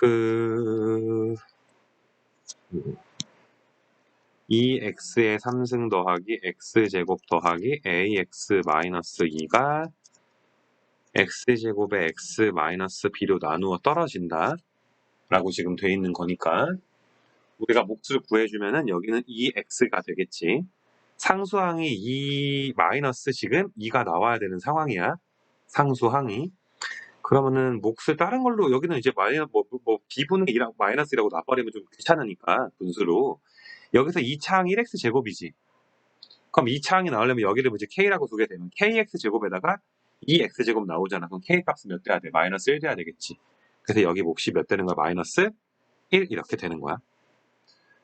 그 2x의 3승 더하기 x제곱 더하기 ax 마이너스 2가 x제곱의 x 마이너스 b로 나누어 떨어진다 라고 지금 돼 있는 거니까 우리가 몫을 구해주면은 여기는 2x가 되겠지. 상수항이 2 마이너스 지금 2가 나와야 되는 상황이야. 상수항이 그러면은 몫을 다른 걸로 여기는 이제 마이너 뭐, 뭐 b분의 2랑 마이너스라고 놔버리면 좀 귀찮으니까 분수로. 여기서 2차항 1x 제곱이지. 그럼 2차항이 나오려면 여기를 이제 k라고 두게 되면 kx 제곱에다가 2x 제곱 나오잖아. 그럼 k 값은 몇 돼야 돼? 마이너스 1 돼야 되겠지. 그래서 여기 몫이 몇 되는 거야? 마이너스 1 이렇게 되는 거야.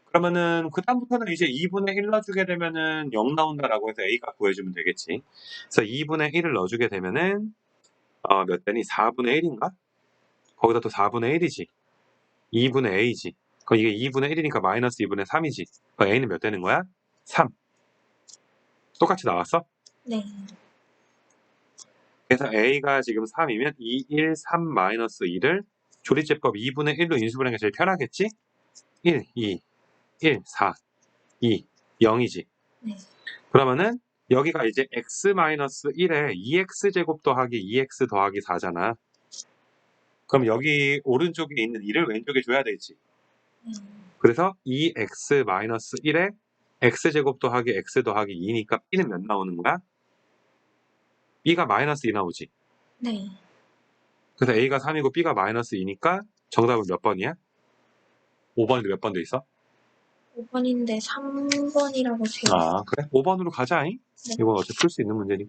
그러면은 그 다음부터는 이제 2분의 1 넣어주게 되면은 0 나온다라고 해서 a 값 구해주면 되겠지. 그래서 2분의 1을 넣어주게 되면은 어, 몇 되니? 4분의 1인가? 거기다 또 4분의 1이지. 2분의 a지. 그럼 이게 2분의 1이니까 마이너스 2분의 3이지. 그럼 a는 몇 되는 거야? 3. 똑같이 나왔어? 네. 그래서 a가 지금 3이면 2, 1, 3 마이너스 2를 조리제법 2분의 1로 인수분해가 제일 편하겠지? 1, 2, 1, 4, 2, 0이지. 네. 그러면은 여기가 이제 x 마이너스 1에 2x 제곱 더하기 2x 더하기 4잖아. 그럼 여기 오른쪽에 있는 2를 왼쪽에 줘야 되지. 네. 그래서 2x 마이너스 1에 x 제곱 더하기 x 더하기 2니까 b는 몇 나오는 거야? b가 마이너스 2 나오지. 네. 그래서 a가 3이고 b가 마이너스 2니까 정답은 몇 번이야? 5번인데 몇 번 돼 있어? 5번인데 3번이라고 돼 있어요. 아 그래? 5번으로 가자잉. 네. 이건 어차피 풀 수 있는 문제니까.